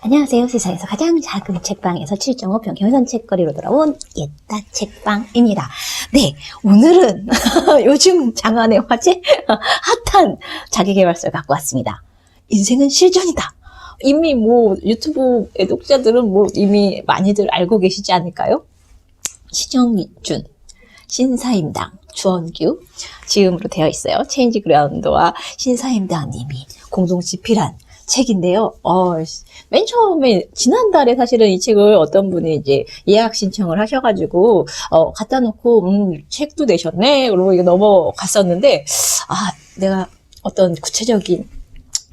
안녕하세요. 세상에서 가장 작은 책방에서 7.5평 경선 책거리로 돌아온 옛다 책방입니다. 네, 오늘은 요즘 장안의 화제 핫한 자기계발서를 갖고 왔습니다. 인생은 실전이다. 이미 뭐 유튜브 애독자들은 뭐 이미 많이들 알고 계시지 않을까요? 시정준, 신사임당, 주원규 지음으로 되어 있어요. 체인지 그라운드와 신사임당님이 공동 집필한 책인데요. 어, 맨 처음에 지난달에 사실은 이 책을 어떤 분이 이제 예약 신청을 하셔가지고 어, 갖다 놓고 음, 책도 내셨네. 그러고 이게 넘어갔었는데 아 내가 어떤 구체적인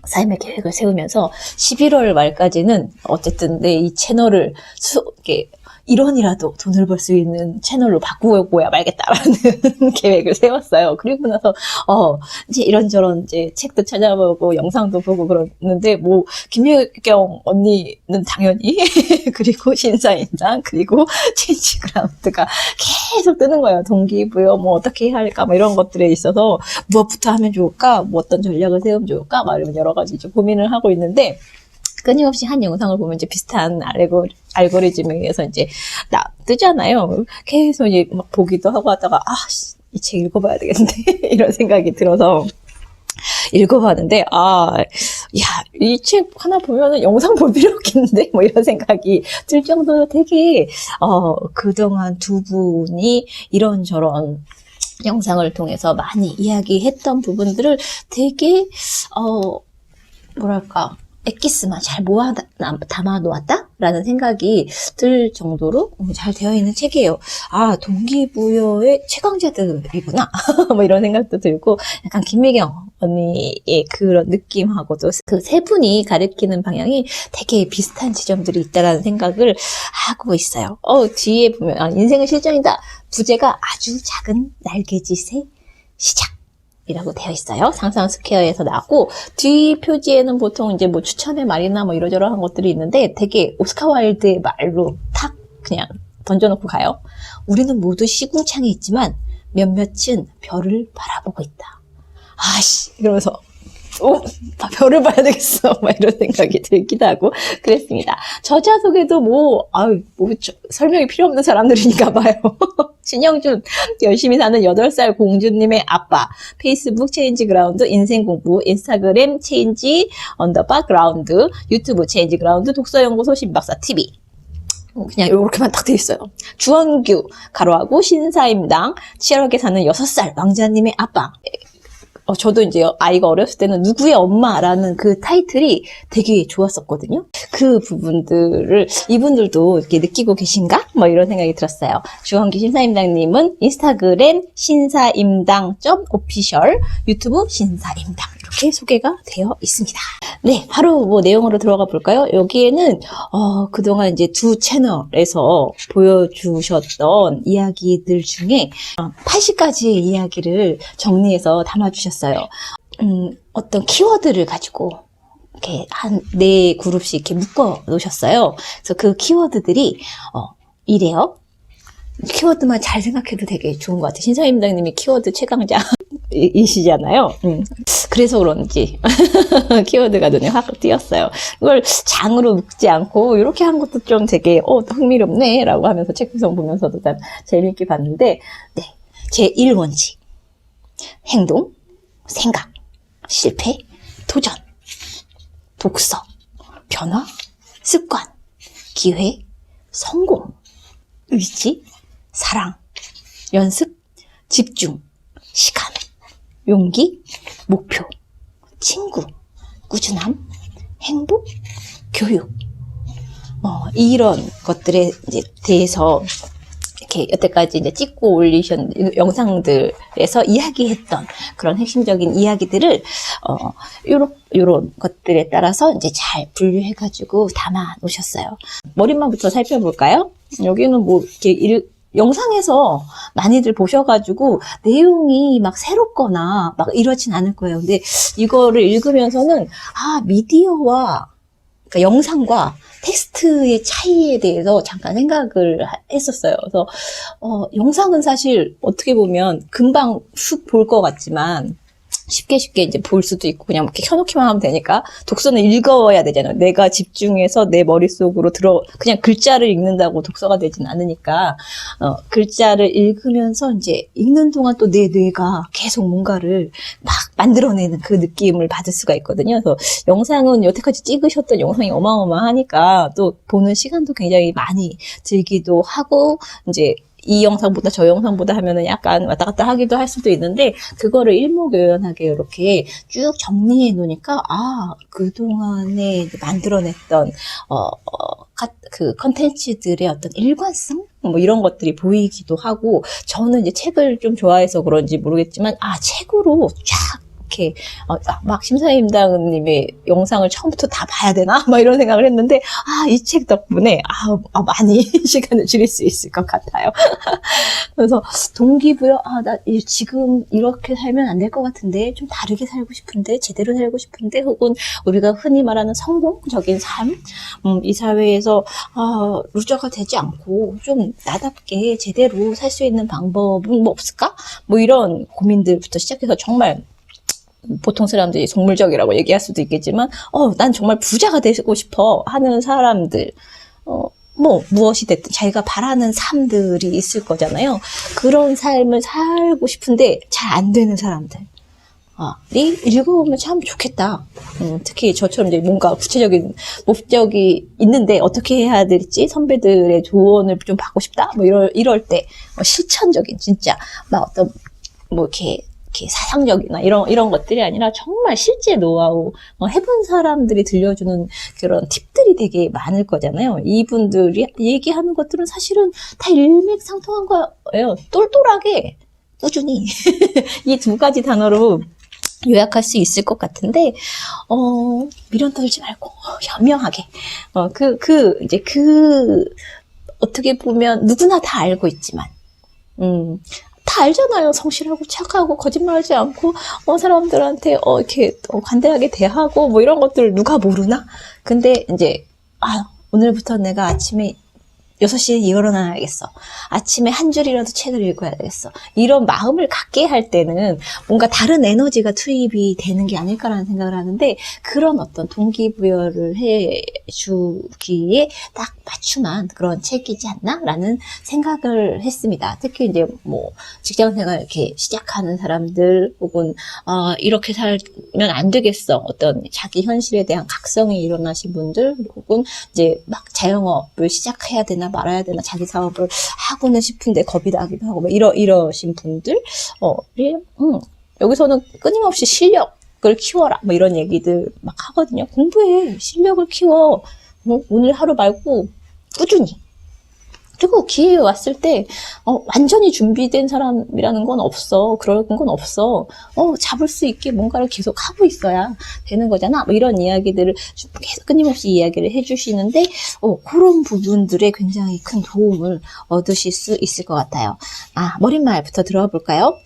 삶의 계획을 세우면서 11월 말까지는 어쨌든 내 이 채널을 수, 이렇게 1원이라도 돈을 벌 수 있는 채널로 바꾸고야 말겠다라는 계획을 세웠어요. 그리고 나서, 어, 이제 이런저런 이제 책도 찾아보고 영상도 보고 그러는데, 뭐, 김유경 언니는 당연히, 그리고 신사임당, 그리고 체인지그라운드가 계속 뜨는 거예요. 동기부여, 뭐, 어떻게 해야 할까, 뭐 이런 것들에 있어서, 무엇부터 하면 좋을까, 뭐 어떤 전략을 세우면 좋을까, 막 이런 여러 가지 좀 고민을 하고 있는데, 끊임없이 한 영상을 보면 이제 비슷한 알고, 알고리즘에 의해서 이제 나 뜨잖아요. 계속 이제 막 보기도 하고 하다가 아, 이 책 읽어봐야 되겠는데 이런 생각이 들어서 읽어봤는데 아, 야, 이 책 하나 보면은 영상 볼 필요 없겠는데 뭐 이런 생각이 들 정도로 되게 어 그동안 두 분이 이런저런 영상을 통해서 많이 이야기했던 부분들을 되게 어 뭐랄까 엑기스만 잘 모아 담아 놓았다 라는 생각이 들 정도로 잘 되어 있는 책이에요. 아 동기부여의 최강자들이구나 뭐 이런 생각도 들고 약간 김미경 언니의 그런 느낌하고도 그 세 분이 가리키는 방향이 되게 비슷한 지점들이 있다라는 생각을 하고 있어요. 어 뒤에 보면 아, 인생은 실전이다 부제가 아주 작은 날개짓의 시작. 이라고 되어 있어요. 상상 스퀘어에서 나왔고, 뒤 표지에는 보통 이제 뭐 추천의 말이나 뭐 이러저러한 것들이 있는데 되게 오스카 와일드의 말로 탁 그냥 던져놓고 가요. 우리는 모두 시궁창에 있지만 몇몇은 별을 바라보고 있다. 아씨, 이러면서, 오, 다 별을 봐야 되겠어. 막 이런 생각이 들기도 하고 그랬습니다. 저자 속에도 뭐, 아유, 뭐, 저- 설명이 필요 없는 사람들이니까 봐요. 신영준, 열심히 사는 8살 공주님의 아빠, 페이스북 체인지 그라운드 인생 공부, 인스타그램 체인지 언더바 그라운드, 유튜브 체인지 그라운드, 독서연구소 신박사 TV. 어, 그냥 이렇게만 딱 돼 있어요. 주원규, 가로하고 신사임당, 치열하게 사는 6살 왕자님의 아빠. 어, 저도 이제 아이가 어렸을 때는 누구의 엄마라는 그 타이틀이 되게 좋았었거든요. 그 부분들을 이분들도 이렇게 느끼고 계신가? 뭐 이런 생각이 들었어요. 주원기 신사임당님은 인스타그램 신사임당.오피셜, 유튜브 신사임당 이렇게 소개가 되어 있습니다. 네, 바로 뭐 내용으로 들어가 볼까요? 여기에는 어, 그동안 이제 두 채널에서 보여주셨던 이야기들 중에 80가지의 이야기를 정리해서 담아주셨어요. 음, 어떤 키워드를 가지고 이렇게 한 네 그룹씩 이렇게 묶어 놓으셨어요. 그래서 그 키워드들이 어, 이래요. 키워드만 잘 생각해도 되게 좋은 것 같아요. 신사임당님이 키워드 최강자. 이시잖아요. 음. 그래서 그런지 키워드가 눈에 확 띄었어요. 이걸 장으로 묶지 않고 이렇게 한 것도 좀 되게 어 흥미롭네라고 하면서 책 구성 보면서도 난 재미있게 봤는데 네. 제 1 원칙 행동, 생각, 실패, 도전, 독서, 변화, 습관, 기회, 성공, 의지, 사랑, 연습, 집중, 시간, 용기, 목표, 친구, 꾸준함, 행복, 교육. 뭐, 이런 것들에 대해서 이렇게 여태까지 이제 찍고 올리셨 영상들에서 이야기했던 그런 핵심적인 이야기들을 어 요런 요런 것들에 따라서 이제 잘 분류해 가지고 담아 놓으셨어요. 머릿말부터 살펴볼까요? 여기는 뭐 이렇게 일- 영상에서 많이들 보셔가지고 내용이 막 새롭거나 막 이러진 않을 거예요. 근데 이거를 읽으면서는 아 미디어와 그러니까 영상과 텍스트의 차이에 대해서 잠깐 생각을 하- 했었어요. 그래서 어, 영상은 사실 어떻게 보면 금방 훅볼것 같지만 쉽게 쉽게 이제 볼 수도 있고 그냥 이렇게 켜놓기만 하면 되니까 독서는 읽어야 되잖아요. 내가 집중해서 내 머릿속으로 들어 그냥 글자를 읽는다고 독서가 되진 않으니까 어, 글자를 읽으면서 이제 읽는 동안 또 내 뇌가 계속 뭔가를 막 만들어내는 그 느낌을 받을 수가 있거든요. 그래서 영상은 여태까지 찍으셨던 영상이 어마어마하니까 또 보는 시간도 굉장히 많이 들기도 하고 이제 이 영상보다 저 영상보다 하면은 약간 왔다 갔다 하기도 할 수도 있는데 그거를 일목요연하게 이렇게 쭉 정리해 놓으니까 아 그동안에 만들어냈던 어, 어, 가- 그 컨텐츠들의 어떤 일관성? 뭐 이런 것들이 보이기도 하고 저는 이제 책을 좀 좋아해서 그런지 모르겠지만 아 책으로 쫙 이렇게 어, 아, 막 심사임당님의 영상을 처음부터 다 봐야 되나? 막 이런 생각을 했는데 아 이 책 덕분에 아, 아, 많이 시간을 줄일 수 있을 것 같아요. 그래서 동기부여 아나 지금 이렇게 살면 안 될 것 같은데 좀 다르게 살고 싶은데 제대로 살고 싶은데 혹은 우리가 흔히 말하는 성공적인 삶, 음, 이 사회에서 아, 루저가 되지 않고 좀 나답게 제대로 살 수 있는 방법은 뭐 없을까? 뭐 이런 고민들부터 시작해서 정말 보통 사람들이 속물적이라고 얘기할 수도 있겠지만, 어, 난 정말 부자가 되고 싶어 하는 사람들, 어, 뭐, 무엇이 됐든 자기가 바라는 삶들이 있을 거잖아요. 그런 삶을 살고 싶은데 잘 안 되는 사람들. 아, 이 읽어보면 참 좋겠다. 음, 특히 저처럼 이제 뭔가 구체적인 목적이 있는데 어떻게 해야 될지 선배들의 조언을 좀 받고 싶다. 뭐 이럴 이럴 때 어, 실천적인 진짜 막 어떤 뭐 이렇게 이렇게 사상적이나 이런 이런 것들이 아니라 정말 실제 노하우 어, 해본 사람들이 들려주는 그런 팁들이 되게 많을 거잖아요. 이분들이 얘기하는 것들은 사실은 다 일맥상통한 거예요. 똘똘하게 꾸준히 이 두 가지 단어로 요약할 수 있을 것 같은데, 어, 미련 떨지 말고, 현명하게. 어, 그, 그, 이제 그, 어떻게 보면 누구나 다 알고 있지만, 음, 다 알잖아요. 성실하고 착하고 거짓말하지 않고 어 사람들한테 어 이렇게 어, 관대하게 대하고 뭐 이런 것들 누가 모르나? 근데 이제 아 오늘부터 내가 아침에 6시에 일어나야겠어. 아침에 한 줄이라도 책을 읽어야 되겠어. 이런 마음을 갖게 할 때는 뭔가 다른 에너지가 투입이 되는 게 아닐까라는 생각을 하는데 그런 어떤 동기부여를 해주기에 딱 맞춤한 그런 책이지 않나라는 생각을 했습니다. 특히 이제 뭐 직장생활 이렇게 시작하는 사람들 혹은 어, 이렇게 살면 안 되겠어 어떤 자기 현실에 대한 각성이 일어나신 분들 혹은 이제 막 자영업을 시작해야 되나 말아야 되나 자기 사업을 하고는 싶은데 겁이 나기도 하고 뭐 이러 이러신 분들 어, 이, 음, 여기서는 끊임없이 실력을 키워라. 뭐 이런 얘기들 막 하거든요. 공부해. 실력을 키워. 뭐 오늘 하루 말고 꾸준히 그리고 기회 왔을 때 어, 완전히 준비된 사람이라는 건 없어. 그런 건 없어. 어, 잡을 수 있게 뭔가를 계속 하고 있어야 되는 거잖아. 뭐 이런 이야기들을 좀 계속 끊임없이 이야기를 해주시는데 어, 그런 부분들에 굉장히 큰 도움을 얻으실 수 있을 것 같아요. 아, 머릿말부터 들어가 볼까요?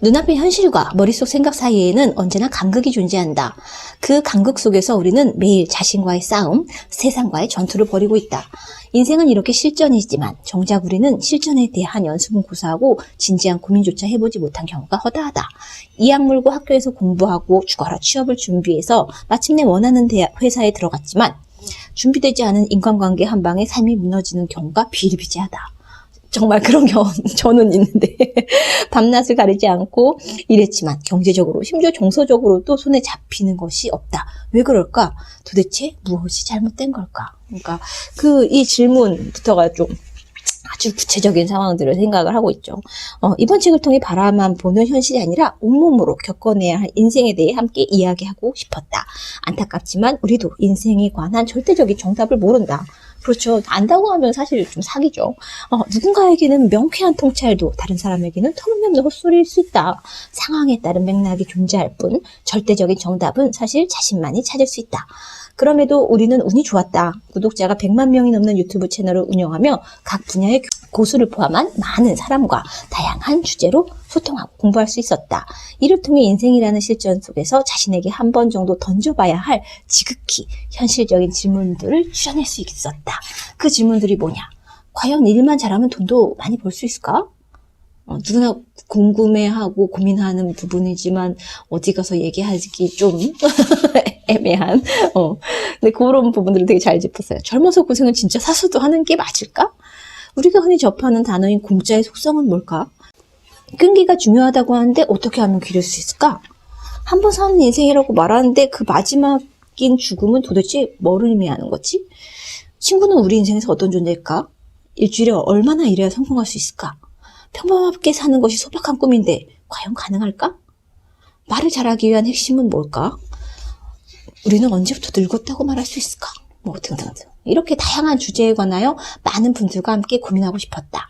눈앞의 현실과 머릿속 생각 사이에는 언제나 간극이 존재한다. 그 간극 속에서 우리는 매일 자신과의 싸움, 세상과의 전투를 벌이고 있다. 인생은 이렇게 실전이지만 정작 우리는 실전에 대한 연습은 고사하고 진지한 고민조차 해보지 못한 경우가 허다하다. 이 악 물고 학교에서 공부하고 죽어라 취업을 준비해서 마침내 원하는 회사에 들어갔지만 준비되지 않은 인간관계 한 방에 삶이 무너지는 경우가 비일비재하다. 정말 그런 경험 저는 있는데 밤낮을 가리지 않고 일했지만 경제적으로 심지어 정서적으로 또 손에 잡히는 것이 없다. 왜 그럴까? 도대체 무엇이 잘못된 걸까? 그러니까 그 이 질문부터가 좀 아주 구체적인 상황들을 생각을 하고 있죠. 어, 이번 책을 통해 바라만 보는 현실이 아니라 온몸으로 겪어내야 할 인생에 대해 함께 이야기하고 싶었다. 안타깝지만 우리도 인생에 관한 절대적인 정답을 모른다. 그렇죠. 안다고 하면 사실 좀 사기죠. 어, 누군가에게는 명쾌한 통찰도 다른 사람에게는 터무니없는 헛소리일 수 있다. 상황에 따른 맥락이 존재할 뿐 절대적인 정답은 사실 자신만이 찾을 수 있다. 그럼에도 우리는 운이 좋았다. 구독자가 100만 명이 넘는 유튜브 채널을 운영하며 각 분야의 고수를 포함한 많은 사람과 다양한 주제로 소통하고 공부할 수 있었다. 이를 통해 인생이라는 실전 속에서 자신에게 한 번 정도 던져봐야 할 지극히 현실적인 질문들을 추려낼 수 있었다. 그 질문들이 뭐냐? 과연 일만 잘하면 돈도 많이 벌 수 있을까? 어, 누구나 궁금해하고 고민하는 부분이지만 어디 가서 얘기하기 좀 애매한 어. 근데 그런 부분들을 되게 잘 짚었어요. 젊어서 고생은 진짜 사서도 하는 게 맞을까? 우리가 흔히 접하는 단어인 공짜의 속성은 뭘까? 끈기가 중요하다고 하는데 어떻게 하면 기를 수 있을까? 한 번 사는 인생이라고 말하는데 그 마지막인 죽음은 도대체 뭐를 의미하는 거지? 친구는 우리 인생에서 어떤 존재일까? 일주일에 얼마나 일해야 성공할 수 있을까? 평범하게 사는 것이 소박한 꿈인데 과연 가능할까? 말을 잘하기 위한 핵심은 뭘까? 우리는 언제부터 늙었다고 말할 수 있을까? 뭐 등등등. 이렇게 다양한 주제에 관하여 많은 분들과 함께 고민하고 싶었다.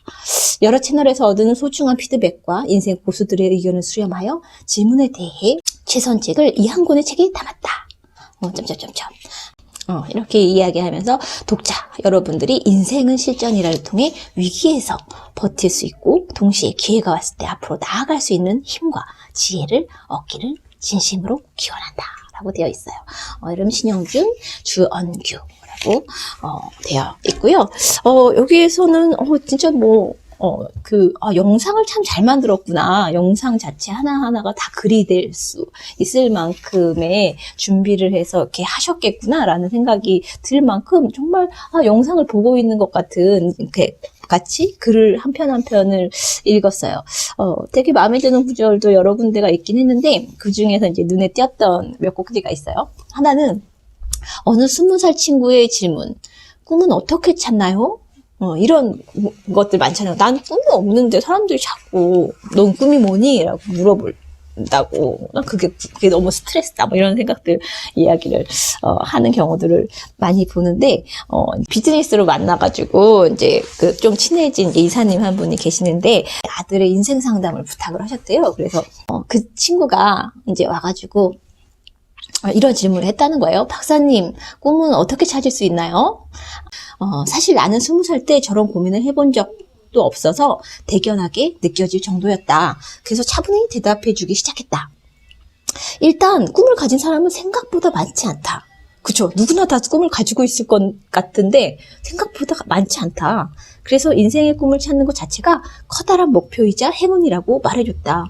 여러 채널에서 얻은 소중한 피드백과 인생 고수들의 의견을 수렴하여 질문에 대해 최선책을 이 한 권의 책에 담았다. 어, 점점점점. 어, 이렇게 이야기하면서 독자 여러분들이 인생은 실전이라를 통해 위기에서 버틸 수 있고 동시에 기회가 왔을 때 앞으로 나아갈 수 있는 힘과 지혜를 얻기를 진심으로 기원한다. 라고 되어 있어요. 어, 이름 신영준, 주언규라고 어, 되어 있고요. 어, 여기에서는 어, 진짜 뭐 어, 그, 아, 영상을 참 잘 만들었구나. 영상 자체 하나하나가 다 글이 될 수 있을 만큼의 준비를 해서 이렇게 하셨겠구나라는 생각이 들 만큼 정말, 아, 영상을 보고 있는 것 같은, 이렇게 같이 글을 한 편 한 편을 읽었어요. 어, 되게 마음에 드는 구절도 여러 군데가 있긴 했는데, 그 중에서 이제 눈에 띄었던 몇 곡지가 있어요. 하나는, 어느 스무 살 친구의 질문. 꿈은 어떻게 찾나요? 어, 이런 것들 많잖아요. 난 꿈이 없는데 사람들이 자꾸 넌 꿈이 뭐니? 라고 물어본 다고. 난 그게, 그게 너무 스트레스다. 뭐 이런 생각들 이야기를 어, 하는 경우들을 많이 보는데, 어, 비즈니스로 만나가지고 이제 그 좀 친해진 이사님 한 분이 계시는데 아들의 인생 상담을 부탁을 하셨대요. 그래서 어, 그 친구가 이제 와가지고 어, 이런 질문을 했다는 거예요. 박사님, 꿈은 어떻게 찾을 수 있나요? 어, 사실 나는 스무 살 때 저런 고민을 해본 적 도 없어서 대견하게 느껴질 정도였다. 그래서 차분히 대답해 주기 시작했다. 일단 꿈을 가진 사람은 생각보다 많지 않다. 그쵸. 누구나 다 꿈을 가지고 있을 것 같은데 생각보다 많지 않다. 그래서 인생의 꿈을 찾는 것 자체가 커다란 목표이자 행운이라고 말해줬다.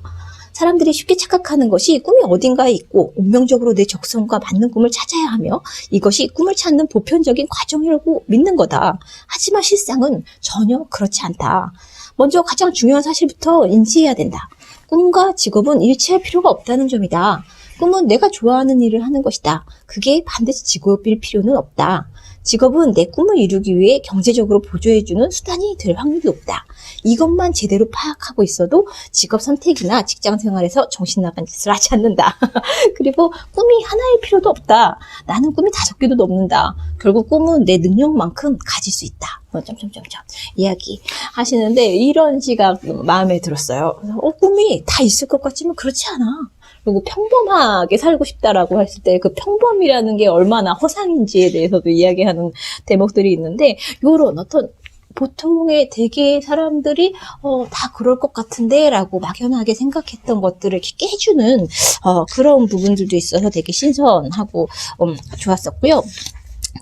사람들이 쉽게 착각하는 것이 꿈이 어딘가에 있고 운명적으로 내 적성과 맞는 꿈을 찾아야 하며 이것이 꿈을 찾는 보편적인 과정이라고 믿는 거다. 하지만 실상은 전혀 그렇지 않다. 먼저 가장 중요한 사실부터 인지해야 된다. 꿈과 직업은 일치할 필요가 없다는 점이다. 꿈은 내가 좋아하는 일을 하는 것이다. 그게 반드시 직업일 필요는 없다. 직업은 내 꿈을 이루기 위해 경제적으로 보조해주는 수단이 될 확률이 높다. 이것만 제대로 파악하고 있어도 직업 선택이나 직장 생활에서 정신 나간 짓을 하지 않는다. 그리고 꿈이 하나일 필요도 없다. 나는 꿈이 다섯 개도 넘는다. 결국 꿈은 내 능력만큼 가질 수 있다. 어, 점점점점 이야기 하시는데 이런 시각 마음에 들었어요. 어, 꿈이 다 있을 것 같지만 그렇지 않아. 그리고 평범하게 살고 싶다라고 했을 때 그 평범이라는 게 얼마나 허상인지에 대해서도 이야기하는 대목들이 있는데 요런 어떤 보통의 대개 사람들이 어, 다 그럴 것 같은데라고 막연하게 생각했던 것들을 깨주는 어, 그런 부분들도 있어서 되게 신선하고 음, 좋았었고요.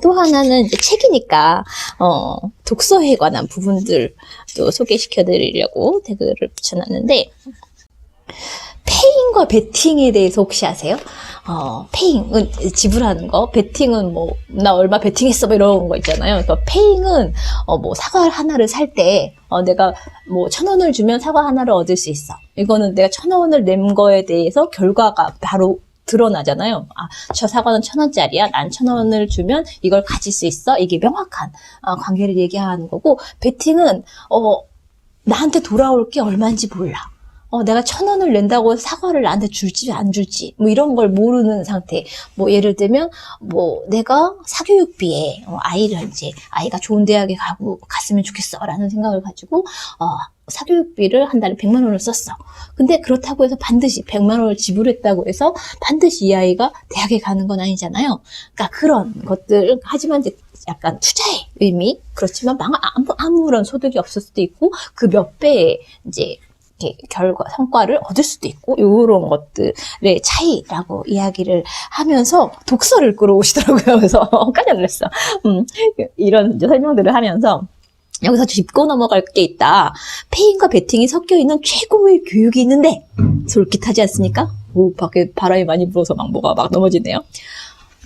또 하나는 이제 책이니까 어, 독서에 관한 부분들 또 소개시켜 드리려고 댓글을 붙여놨는데 페잉과 베팅에 대해서 혹시 아세요? 어, 페잉은 지불하는 거, 베팅은 뭐, 나 얼마 베팅했어, 뭐 이런 거 있잖아요. 그러니까 페잉은, 어, 뭐, 사과 하나를 살 때, 어, 내가 뭐, 천 원을 주면 사과 하나를 얻을 수 있어. 이거는 내가 천 원을 낸 거에 대해서 결과가 바로 드러나잖아요. 아, 저 사과는 천 원짜리야. 난 천 원을 주면 이걸 가질 수 있어. 이게 명확한 어, 관계를 얘기하는 거고, 베팅은, 어, 나한테 돌아올 게 얼마인지 몰라. 어, 내가 천 원을 낸다고 사과를 나한테 줄지 안 줄지 뭐 이런 걸 모르는 상태. 뭐 예를 들면 뭐 내가 사교육비에 어, 아이를 이제 아이가 좋은 대학에 가고 갔으면 좋겠어 라는 생각을 가지고 어, 사교육비를 한 달에 100만 원을 썼어. 근데 그렇다고 해서 반드시 100만 원을 지불했다고 해서 반드시 이 아이가 대학에 가는 건 아니잖아요. 그러니까 그런 것들 하지만 이제 약간 투자의 의미 그렇지만 망 아무, 아무런 소득이 없을 수도 있고 그 몇 배의 이제 결과 성과를 얻을 수도 있고 이런 것들의 차이라고 이야기를 하면서 독서를 끌어오시더라고요. 그래서 깜짝 놀랐어. 음, 이런 설명들을 하면서 여기서 짚고 넘어갈 게 있다. 페인과 베팅이 섞여 있는 최고의 교육이 있는데 솔깃하지 않습니까? 오, 밖에 바람이 많이 불어서 막 뭐가 막 넘어지네요.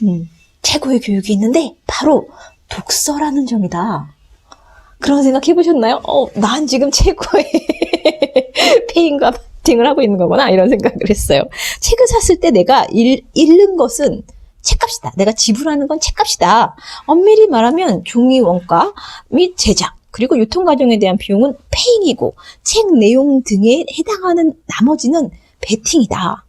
음, 최고의 교육이 있는데 바로 독서라는 점이다. 그런 생각 해보셨나요? 어, 난 지금 최고의 페인과 베팅을 하고 있는 거구나 이런 생각을 했어요. 책을 샀을 때 내가 읽, 읽는 것은 책값이다. 내가 지불하는 건 책값이다. 엄밀히 말하면 종이 원가 및 제작 그리고 유통 과정에 대한 비용은 페잉이고 책 내용 등에 해당하는 나머지는 베팅이다.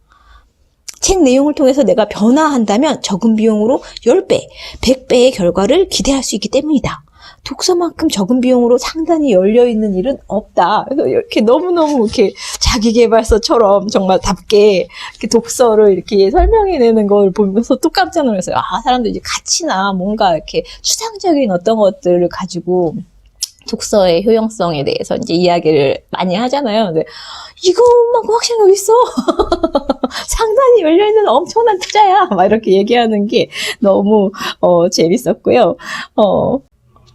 책 내용을 통해서 내가 변화한다면 적은 비용으로 10배, 100배의 결과를 기대할 수 있기 때문이다. 독서만큼 적은 비용으로 상단이 열려 있는 일은 없다. 그래서 이렇게 너무너무 이렇게 자기개발서처럼 정말 답게 이렇게 독서를 이렇게 설명해내는 걸 보면서 또 깜짝 놀랐어요. 아, 사람들 이제 가치나 뭔가 이렇게 추상적인 어떤 것들을 가지고 독서의 효용성에 대해서 이제 이야기를 많이 하잖아요. 근데 이것만큼 확신이 어디 있어? 상단이 열려있는 엄청난 투자야. 막 이렇게 얘기하는 게 너무 어, 재밌었고요. 어,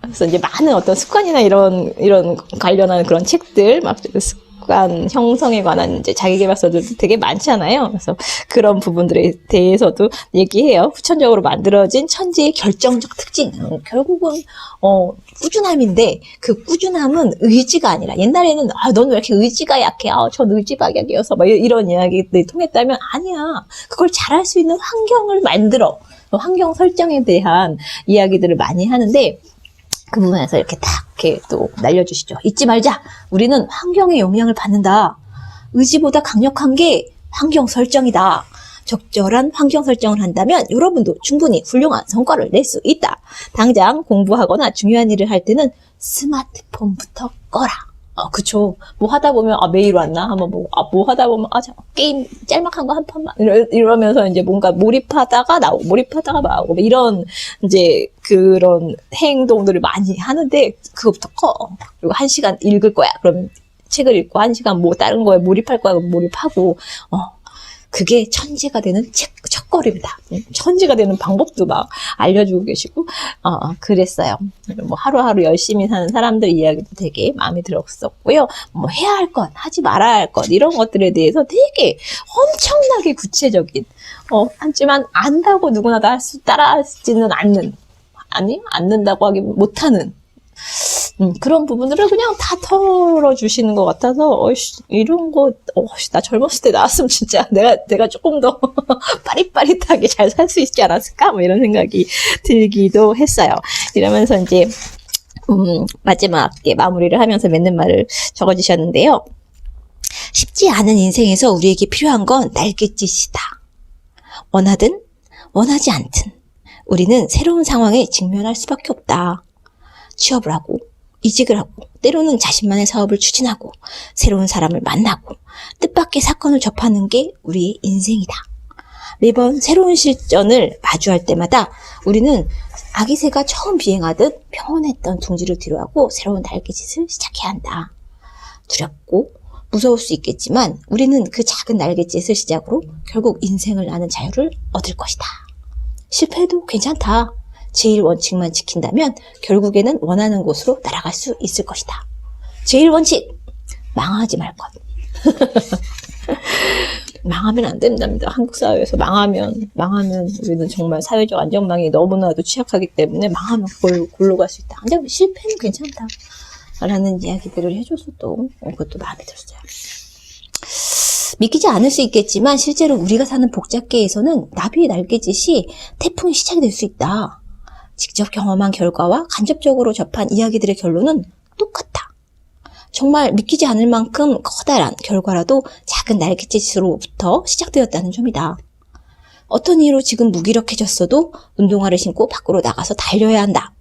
그래서 이제 많은 어떤 습관이나 이런 이런 관련한 그런 책들 막 습관 형성에 관한 이제 자기계발서들도 되게 많잖아요. 그래서 그런 부분들에 대해서도 얘기해요. 후천적으로 만들어진 천지의 결정적 특징. 음, 결국은 어 꾸준함인데 그 꾸준함은 의지가 아니라 옛날에는 아 넌 왜 이렇게 의지가 약해? 아전 의지 박약이어서 막 이런 이야기들이 통했다면 아니야. 그걸 잘할 수 있는 환경을 만들어. 환경 설정에 대한 이야기들을 많이 하는데 그 부분에서 이렇게 딱 이렇게 또 날려주시죠. 잊지 말자. 우리는 환경의 영향을 받는다. 의지보다 강력한 게 환경 설정이다. 적절한 환경 설정을 한다면 여러분도 충분히 훌륭한 성과를 낼 수 있다. 당장 공부하거나 중요한 일을 할 때는 스마트폰부터 꺼라. 아, 그쵸. 뭐 하다 보면, 아, 메일 왔나? 한번 보고, 아, 뭐 하다 보면, 아, 자, 게임 짤막한 거 한 판만. 이러, 이러면서 이제 뭔가 몰입하다가 나오고, 몰입하다가 나오고, 뭐 이런, 이제, 그런 행동들을 많이 하는데, 그거부터 꺼. 그리고 한 시간 읽을 거야. 그럼 책을 읽고 한 시간 뭐 다른 거에 몰입할 거야. 몰입하고, 어, 그게 천재가 되는 책, 첫걸음이다. 음, 천재가 되는 방법도 막 알려주고 계시고, 어, 그랬어요. 뭐 하루하루 열심히 사는 사람들 이야기도 되게 마음에 들었었고요. 뭐 해야 할 것, 하지 말아야 할 것, 이런 것들에 대해서 되게 엄청나게 구체적인, 어, 하지만 안다고 누구나 다 할 수, 따라하지는 않는, 아니, 않는다고 하기 못하는, 음, 그런 부분들을 그냥 다 털어주시는 것 같아서, 어이씨, 이런 거, 어이씨, 나 젊었을 때 나왔으면 진짜 내가, 내가 조금 더 빠릿빠릿하게 잘 살 수 있지 않았을까? 뭐 이런 생각이 들기도 했어요. 이러면서 이제, 음, 마지막에 마무리를 하면서 맺는 말을 적어주셨는데요. 쉽지 않은 인생에서 우리에게 필요한 건 날갯짓이다. 원하든, 원하지 않든, 우리는 새로운 상황에 직면할 수밖에 없다. 취업을 하고 이직을 하고 때로는 자신만의 사업을 추진하고 새로운 사람을 만나고 뜻밖의 사건을 접하는 게 우리의 인생이다. 매번 새로운 실전을 마주할 때마다 우리는 아기새가 처음 비행하듯 평온했던 둥지를 뒤로하고 새로운 날개짓을 시작해야 한다. 두렵고 무서울 수 있겠지만 우리는 그 작은 날갯짓을 시작으로 결국 인생을 나는 자유를 얻을 것이다. 실패해도 괜찮다. 제일 원칙만 지킨다면 결국에는 원하는 곳으로 날아갈 수 있을 것이다. 제일 원칙! 망하지 말 것. 망하면 안 된답니다. 한국 사회에서 망하면, 망하면 우리는 정말 사회적 안전망이 너무나도 취약하기 때문에 망하면 그걸로 골로 갈 수 있다. 근데 실패는 괜찮다. 라는 이야기들을 해줘서 또, 어, 그것도 마음에 들었어요. 믿기지 않을 수 있겠지만 실제로 우리가 사는 복잡계에서는 나비의 날개짓이 태풍의 시작이 될 수 있다. 직접 경험한 결과와 간접적으로 접한 이야기들의 결론은 똑같다. 정말 믿기지 않을 만큼 커다란 결과라도 작은 날갯짓으로부터 시작되었다는 점이다. 어떤 이유로 지금 무기력해졌어도 운동화를 신고 밖으로 나가서 달려야 한다.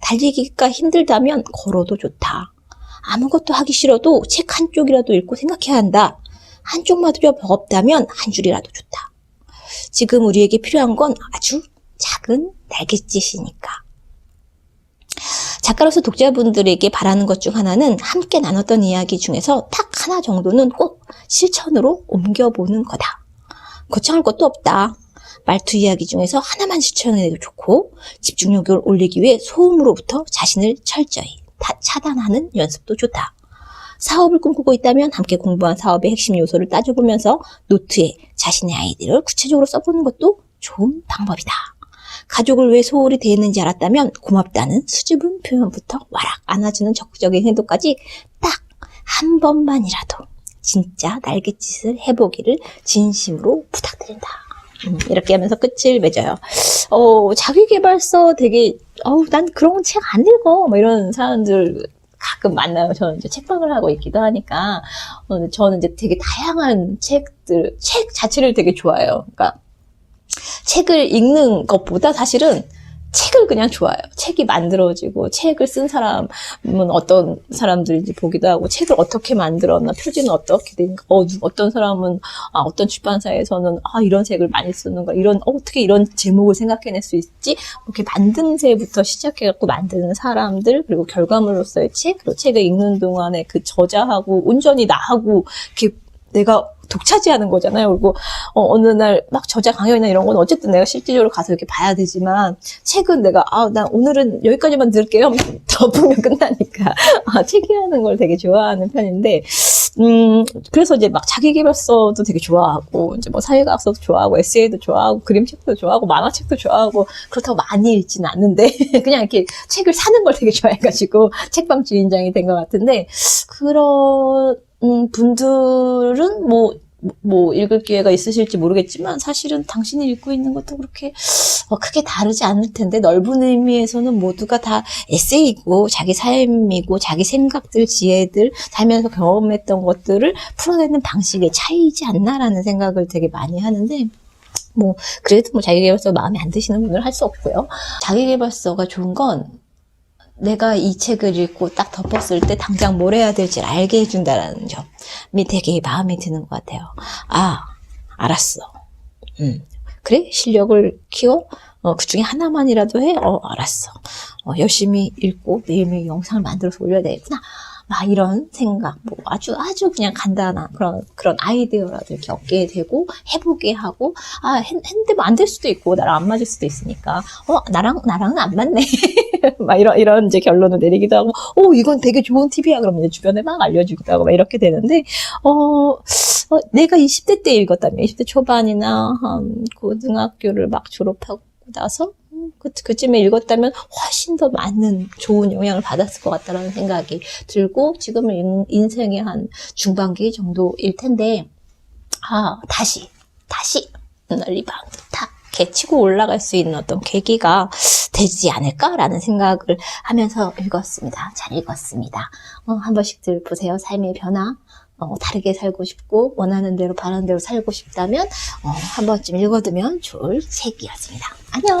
달리기가 힘들다면 걸어도 좋다. 아무것도 하기 싫어도 책 한 쪽이라도 읽고 생각해야 한다. 한쪽마저 버겁다면 한 줄이라도 좋다. 지금 우리에게 필요한 건 아주 작은 날갯짓이니까. 작가로서 독자분들에게 바라는 것 중 하나는 함께 나눴던 이야기 중에서 딱 하나 정도는 꼭 실천으로 옮겨보는 거다. 거창할 것도 없다. 말투 이야기 중에서 하나만 실천해도 좋고 집중력을 올리기 위해 소음으로부터 자신을 철저히 다 차단하는 연습도 좋다. 사업을 꿈꾸고 있다면 함께 공부한 사업의 핵심 요소를 따져보면서 노트에 자신의 아이디어를 구체적으로 써보는 것도 좋은 방법이다. 가족을 왜 소홀히 대했는지 알았다면 고맙다는 수줍은 표현부터 와락 안아주는 적극적인 행동까지 딱 한 번만이라도 진짜 날갯짓을 해보기를 진심으로 부탁드린다. 음, 이렇게 하면서 끝을 맺어요. 어, 자기개발서 되게, 어우, 난 그런 책 안 읽어. 뭐 이런 사람들 가끔 만나요. 저는 이제 책방을 하고 있기도 하니까. 어, 저는 이제 되게 다양한 책들, 책 자체를 되게 좋아해요. 그러니까 책을 읽는 것보다 사실은 책을 그냥 좋아해요. 책이 만들어지고 책을 쓴 사람은 어떤 사람들인지 보기도 하고 책을 어떻게 만들었나 표지는 어떻게 된가 어, 누- 어떤 사람은 아, 어떤 출판사에서는 아 이런 책을 많이 쓰는가 이런 어, 어떻게 이런 제목을 생각해낼 수 있지 이렇게 만듦새부터 시작해갖고 만드는 사람들 그리고 결과물로서의 책 그리고 책을 읽는 동안에 그 저자하고 온전히 나하고 이렇게 내가 독차지하는 거잖아요. 그리고 어, 느 날 막 저자 강연이나 이런 건 어쨌든 내가 실질적으로 가서 이렇게 봐야 되지만 책은 내가 아, 나 오늘은 여기까지만 들을게요. 덮으면 끝나니까 아, 책 읽는 걸 되게 좋아하는 편인데 음, 그래서 이제 막 자기계발서도 되게 좋아하고 이제 뭐 사회과학서도 좋아하고 에세이도 좋아하고 그림책도 좋아하고 만화책도 좋아하고 그렇다고 많이 읽지는 않는데 그냥 이렇게 책을 사는 걸 되게 좋아해가지고 책방 주인장이 된 것 같은데 그런 음, 분들은 뭐, 뭐, 읽을 기회가 있으실지 모르겠지만, 사실은 당신이 읽고 있는 것도 그렇게 어, 크게 다르지 않을 텐데, 넓은 의미에서는 모두가 다 에세이고, 자기 삶이고, 자기 생각들, 지혜들, 살면서 경험했던 것들을 풀어내는 방식의 차이지 않나라는 생각을 되게 많이 하는데, 뭐, 그래도 뭐 자기계발서 마음에 안 드시는 분들은 할수 없고요. 자기계발서가 좋은 건, 내가 이 책을 읽고 딱 덮었을 때 당장 뭘 해야 될지 알게 해준다는 점이 되게 마음에 드는 것 같아요. 아, 알았어. 음, 그래? 실력을 키워? 어, 그 중에 하나만이라도 해? 어, 알았어. 어, 열심히 읽고 매일매일 영상을 만들어서 올려야 되겠구나. 막 이런 생각, 뭐 아주 아주 그냥 간단한 그런 그런 아이디어라도 이렇게 얻게 되고 해보게 하고 아 했, 했는데 뭐 안 될 수도 있고 나랑 안 맞을 수도 있으니까 어 나랑 나랑은 안 맞네 막 이런 이런 이제 결론을 내리기도 하고 오 이건 되게 좋은 팁이야. 그러면 이제 주변에 막 알려주기도 하고 막 이렇게 되는데 어, 어, 내가 20대 때 읽었다면 20대 초반이나 한 고등학교를 막 졸업하고 나서 음, 그, 그쯤에 읽었다면 훨씬 더 많은 좋은 영향을 받았을 것 같다라는 생각이 들고 지금은 인- 인생의 한 중반기 정도일 텐데 아 다시 다시 리바운드 탁 이렇게 치고 올라갈 수 있는 어떤 계기가 되지 않을까라는 생각을 하면서 읽었습니다. 잘 읽었습니다. 어, 한 번씩들 보세요. 삶의 변화. 어, 다르게 살고 싶고 원하는 대로 바라는 대로 살고 싶다면 어, 한 번쯤 읽어두면 좋을 책이었습니다. 안녕.